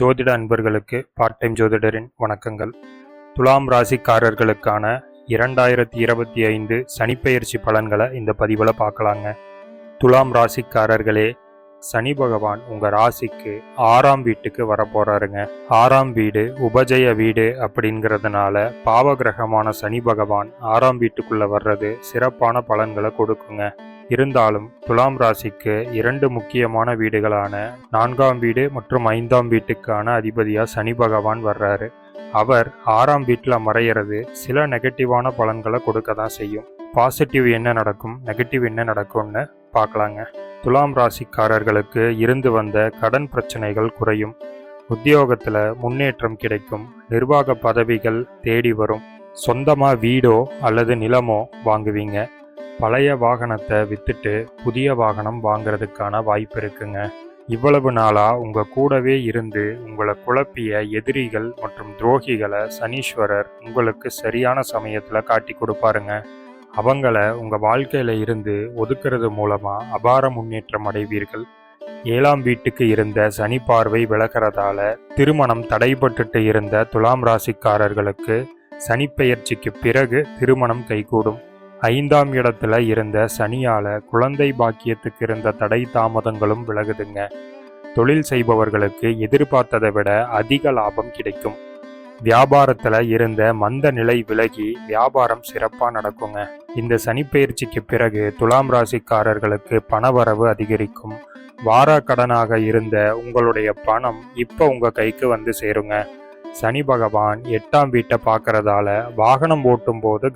ஜோதிட அன்பர்களுக்கு part time ஜோதிடரின் வணக்கங்கள். துலாம் ராசிக்காரர்களுக்கான இரண்டாயிரத்தி இருபத்தி ஐந்து சனிப்பெயர்ச்சி பலன்களை இந்த பதிவில் பார்க்கலாங்க. துலாம் ராசிக்காரர்களே சனி பகவான் உங்க ராசிக்கு ஆறாம் வீட்டுக்கு வரப்போறாருங்க. ஆறாம் வீடு உபஜய வீடு அப்படிங்கிறதுனால பாவகிரகமான சனி பகவான் ஆறாம் வீட்டுக்குள்ள வர்றது சிறப்பான பலன்களை கொடுக்குங்க. இருந்தாலும் துலாம் ராசிக்கு இரண்டு முக்கியமான வீடுகளான நான்காம் வீடு மற்றும் ஐந்தாம் வீட்டுக்கான அதிபதியா சனி பகவான் வர்றாரு. அவர் ஆறாம் வீட்டில் மறையிறது சில நெகட்டிவான பலன்களை கொடுக்க தான் செய்யும். பாசிட்டிவ் என்ன நடக்கும் நெகட்டிவ் என்ன நடக்கும்னு பார்க்கலாங்க. துலாம் ராசிக்காரர்களுக்கு இருந்து வந்த கடன் பிரச்சனைகள் குறையும். உத்தியோகத்தில் முன்னேற்றம் கிடைக்கும். நிர்வாக பதவிகள் தேடி வரும். சொந்தமாக வீடோ அல்லது நிலமோ வாங்குவீங்க. பழைய வாகனத்தை வித்துட்டு புதிய வாகனம் வாங்குறதுக்கான வாய்ப்பு இருக்குங்க. இவ்வளவு நாளாக உங்கள் கூடவே இருந்து உங்களை குழப்பிய எதிரிகள் மற்றும் துரோகிகளை சனீஸ்வரர் உங்களுக்கு சரியான சமயத்தில் காட்டி கொடுப்பாருங்க. அவங்கள உங்கள் வாழ்க்கையில் இருந்து ஒதுக்குறது மூலமாக அபார முன்னேற்றம் அடைவீர்கள். ஏழாம் வீட்டுக்கு இருந்த சனி பார்வை விலகிறதால திருமணம் தடைபட்டுட்டு இருந்த துலாம் ராசிக்காரர்களுக்கு சனிப்பெயர்ச்சிக்கு பிறகு திருமணம் கைகூடும். ஐந்தாம் இடத்துல இருந்த சனியால குழந்தை பாக்கியத்துக்கு இருந்த தடை தாமதங்களும் விலகுதுங்க. தொழில் செய்பவர்களுக்கு எதிர்பார்த்ததை விட அதிக லாபம் கிடைக்கும். வியாபாரத்தில் இருந்த மந்த நிலை விலகி வியாபாரம் சிறப்பாக நடக்குங்க. இந்த சனிப்பெயர்ச்சிக்கு பிறகு துலாம் ராசிக்காரர்களுக்கு பணவரவு அதிகரிக்கும். வார கடனாக இருந்த உங்களுடைய பணம் இப்போ உங்கள் கைக்கு வந்து சேருங்க. சனி பகவான் எட்டாம் வீட்டை பார்க்கறதால வாகனம் ஓட்டும் போது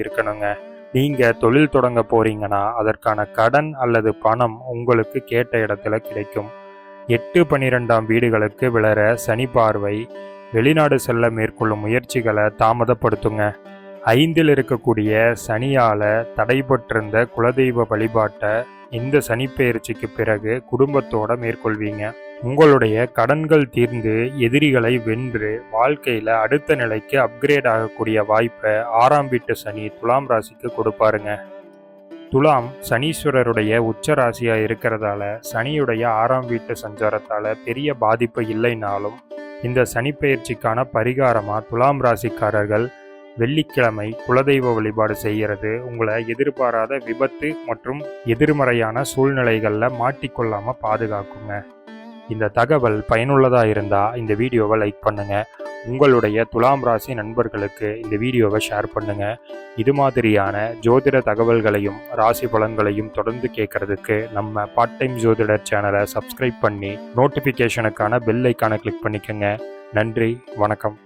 இருக்கணுங்க. நீங்கள் தொழில் தொடங்க போறீங்கன்னா அதற்கான கடன் அல்லது பணம் உங்களுக்கு கேட்ட இடத்துல கிடைக்கும். எட்டு பன்னிரெண்டாம் வீடுகளுக்கு விளர சனி பார்வை வெளிநாடு செல்ல மேற்கொள்ளும் முயற்சிகளை தாமதப்படுத்துங்க. ஐந்தில் இருக்கக்கூடிய சனியால தடைபட்டிருந்த குலதெய்வ வழிபாட்டை இந்த சனிப்பெயர்ச்சிக்கு பிறகு குடும்பத்தோட மேற்கொள்வீங்க. உங்களுடைய கடன்கள் தீர்ந்து எதிரிகளை வென்று வாழ்க்கையில் அடுத்த நிலைக்கு அப்கிரேட் ஆகக்கூடிய வாய்ப்பை ஆறாம் வீட்டு சனி துலாம் ராசிக்கு கொடுப்பாருங்க. துலாம் சனீஸ்வரருடைய உச்ச ராசியாக இருக்கிறதால சனியுடைய ஆறாம் வீட்டு சஞ்சாரத்தால் பெரிய பாதிப்பு இல்லைனாலும் இந்த சனிப்பெயர்ச்சிக்கான பரிகாரமாக துலாம் ராசிக்காரர்கள் வெள்ளிக்கிழமை குலதெய்வ வழிபாடு செய்கிறது. உங்களை எதிர்பாராத விபத்து மற்றும் எதிர்மறையான சூழ்நிலைகளில் மாட்டிக்கொள்ளாமல் பாதுகாக்குங்க. இந்த தகவல் பயனுள்ளதாக இருந்தால் இந்த வீடியோவை லைக் பண்ணுங்கள் உங்களுடைய துலாம் ராசி நண்பர்களுக்கு இந்த வீடியோவை ஷேர் பண்ணுங்கள் இது மாதிரியான ஜோதிட தகவல்களையும் ராசி பலன்களையும் தொடர்ந்து கேட்கறதுக்கு நம்ம பார்ட் டைம் ஜோதிடர் சேனலை சப்ஸ்கிரைப் பண்ணி நோட்டிஃபிகேஷனுக்கான பெல் ஐக்கானை கிளிக் பண்ணிக்கோங்க. நன்றி வணக்கம்.